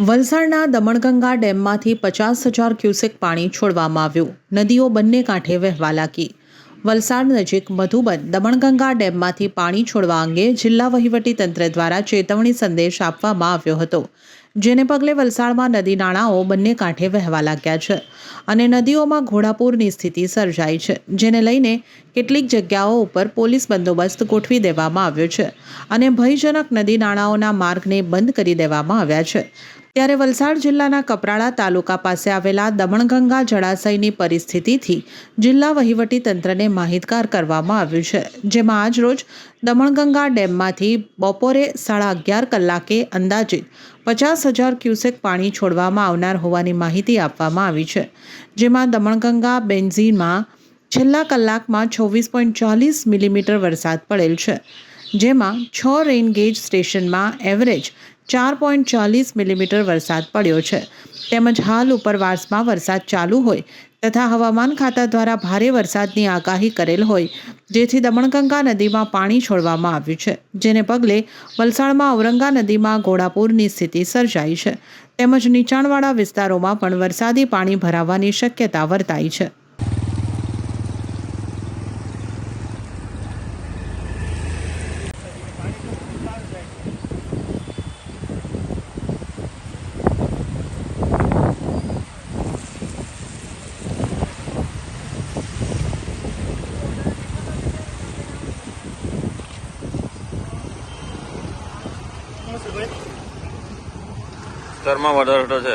વલસાડના દમણગંગા ડેમમાંથી પચાસ હજાર ક્યુસેક પાણી છોડવામાં આવ્યું. નદીઓ બંને કાંઠે વહેવા લાગી. વલસાડ નજીક મધુબન દમણગંગા ડેમમાંથી પાણી છોડવા અંગે જિલ્લા વહીવટીતંત્ર દ્વારા ચેતવણી સંદેશ આપવામાં આવ્યો હતો. જેને પગલે વલસાડમાં નદી નાળાઓ બંને કાંઠે વહેવા લાગ્યા છે અને નદીઓમાં ઘોડાપૂરની સ્થિતિ સર્જાઈ છે, જેને લઈને કેટલીક જગ્યાઓ ઉપર પોલીસ બંદોબસ્ત ગોઠવી દેવામાં આવ્યો છે અને ભયજનક નદી નાળાઓના માર્ગને બંધ કરી દેવામાં આવ્યા છે. ત્યારે વલસાડ જિલ્લાના કપરાડા તાલુકા પાસે આવેલા દમણગંગા જળાશયની પરિસ્થિતિથી જિલ્લા વહીવટી તંત્રને માહિતગાર કરવામાં આવ્યું છે, જેમાં આજરોજ દમણગંગા ડેમમાંથી બપોરે સાડા અગિયાર કલાકે અંદાજિત પચાસ હજાર ક્યુસેક પાણી છોડવામાં આવનાર હોવાની માહિતી આપવામાં આવી છે, જેમાં દમણગંગા બેન્ઝીનમાં છેલ્લા કલાકમાં છવ્વીસ પોઈન્ટ ચાલીસ મિલીમીટર વરસાદ પડેલ છે, જેમાં છ રેઇન ગેજ સ્ટેશનમાં એવરેજ ચાર પોઈન્ટ ચાલીસ મિલીમીટર વરસાદ પડ્યો છે. તેમજ હાલ ઉપરવાસમાં વરસાદ ચાલુ હોય તથા હવામાન ખાતા દ્વારા ભારે વરસાદની આગાહી કરેલ હોય, જેથી દમણગંગા નદીમાં પાણી છોડવામાં આવ્યું છે, જેને પગલે વલસાડમાં ઔરંગા નદીમાં ઘોડાપૂરની સ્થિતિ સર્જાઈ છે. તેમજ નીચાણવાળા વિસ્તારોમાં પણ વરસાદી પાણી ભરાવાની શક્યતા વર્તાઈ છે. સ્તરમાં વધારો થશે